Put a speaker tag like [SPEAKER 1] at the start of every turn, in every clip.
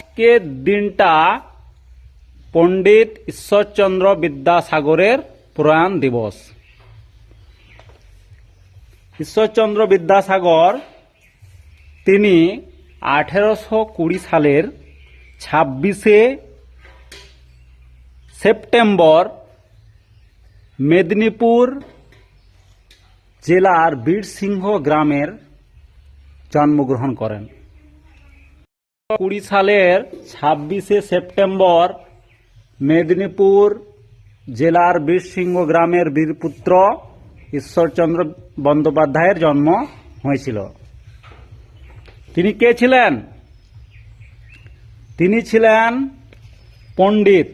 [SPEAKER 1] আজকের দিনটা পণ্ডিত ঈশ্বরচন্দ্র বিদ্যাসাগরের প্রয়াণ দিবস। ঈশ্বরচন্দ্র বিদ্যাসাগর তিনি আঠেরোশো কুড়ি সালের ছাব্বিশে সেপ্টেম্বর মেদিনীপুর জেলার বীরসিংহ গ্রামের জন্মগ্রহণ করেন। কুড়ি সালের ছাব্বিশে সেপ্টেম্বর মেদিনীপুর জেলার বীরসিংহ গ্রামের বীরপুত্র ঈশ্বরচন্দ্র বন্দ্যোপাধ্যায়ের জন্ম হয়েছিল। তিনি কে ছিলেন? তিনি ছিলেন পণ্ডিত,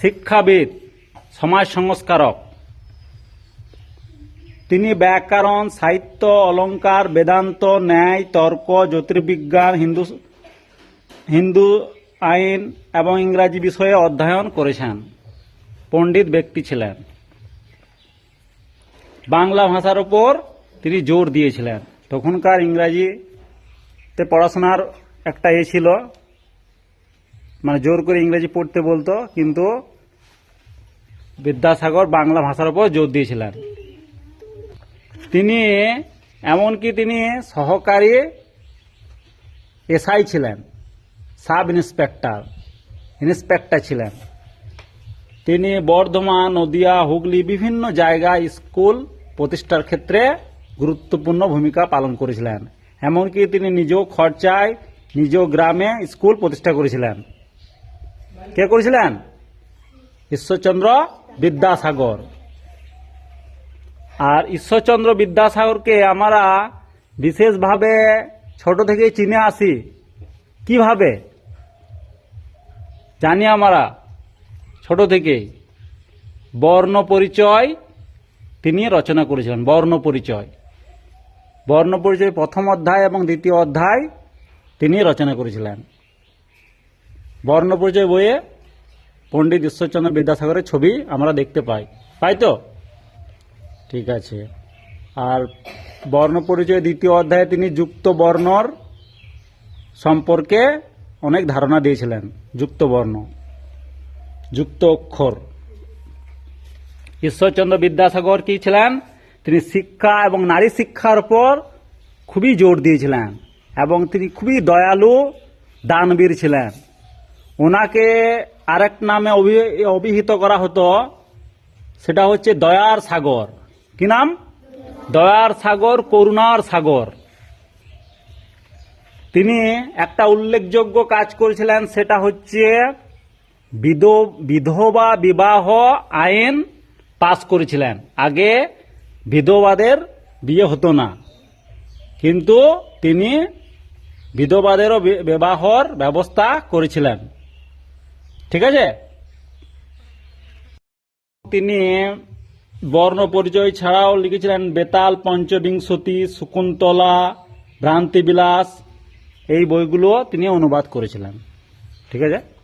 [SPEAKER 1] শিক্ষাবিদ, সমাজ সংস্কারক। তিনি ব্যাকরণ, সাহিত্য অলঙ্কার বেদান্ত, ন্যায়, তর্ক, জ্যোতির্বিজ্ঞান, হিন্দু হিন্দু আইন এবং ইংরাজি বিষয়ে অধ্যয়ন করেছেন। পণ্ডিত ব্যক্তি ছিলেন। বাংলা ভাষার ওপর তিনি জোর দিয়েছিলেন। তখনকার ইংরাজিতে পড়াশোনার একটা এ ছিল। মানে জোর করে ইংরেজি পড়তে বলতো, কিন্তু বিদ্যাসাগর বাংলা ভাষার উপর জোর দিয়েছিলেন। তিনি এমনকি তিনি সহকারী এসআই ছিলেন, সাব ইন্সপেক্টর ইন্সপেক্টর ছিলেন। তিনি বর্ধমান, নদিয়া, হুগলি বিভিন্ন জায়গায় স্কুল প্রতিষ্ঠার ক্ষেত্রে গুরুত্বপূর্ণ ভূমিকা পালন করেছিলেন। এমনকি তিনি নিজ খরচায় নিজ গ্রামে স্কুল প্রতিষ্ঠা করেছিলেন। কে করেছিলেন? ঈশ্বরচন্দ্র বিদ্যাসাগর। আর ঈশ্বরচন্দ্র বিদ্যাসাগরকে আমরা বিশেষভাবে ছোট থেকেই চিনে আসি। কীভাবে? জানি আমরা, ছোট থেকেই। বর্ণ পরিচয় তিনি রচনা করেছিলেন, বর্ণ পরিচয়। বর্ণ পরিচয় প্রথম অধ্যায় এবং দ্বিতীয় অধ্যায় তিনি রচনা করেছিলেন। বর্ণ পরিচয় বইয়ে পণ্ডিত ঈশ্বরচন্দ্র বিদ্যাসাগরের ছবি আমরা দেখতে পাই। পাই তো? ঠিক আছে। আর বর্ণ পরিচয় দ্বিতীয় অধ্যায়ে তিনি যুক্ত বর্ণর সম্পর্কে অনেক ধারণা দিয়েছিলেন, যুক্ত বর্ণ, যুক্ত অক্ষর। ঈশ্বরচন্দ্র বিদ্যাসাগর কি ছিলেন? তিনি শিক্ষা এবং নারী শিক্ষার উপর খুবই জোর দিয়েছিলেন এবং তিনি খুবই দয়ালু, দানবীর ছিলেন। ওনাকে আরেক নামে অভি- অভিহিত করা হতো, সেটা হচ্ছে দয়ার সাগর। কি নাম? দয়ার সাগর, করুণার সাগর। তিনি একটা উল্লেখযোগ্য কাজ করেছিলেন, সেটা হচ্ছে বিধ- বিধবা বিবাহ আইন পাশ করেছিলেন। আগে বিধবাদের বিয়ে হতো না। কিন্তু তিনি বিধবাদেরও বিবাহর ব্যবস্থা করেছিলেন। ঠিক আছে? তিনি বর্ণ পরিচয় ছাড়াও লিখেছিলেন বেতাল, পঞ্চবিংশতি, শকুন্তলা, ভ্রান্তিবিলাস। এই বইগুলো তিনি অনুবাদ করেছিলেন। ঠিক আছে?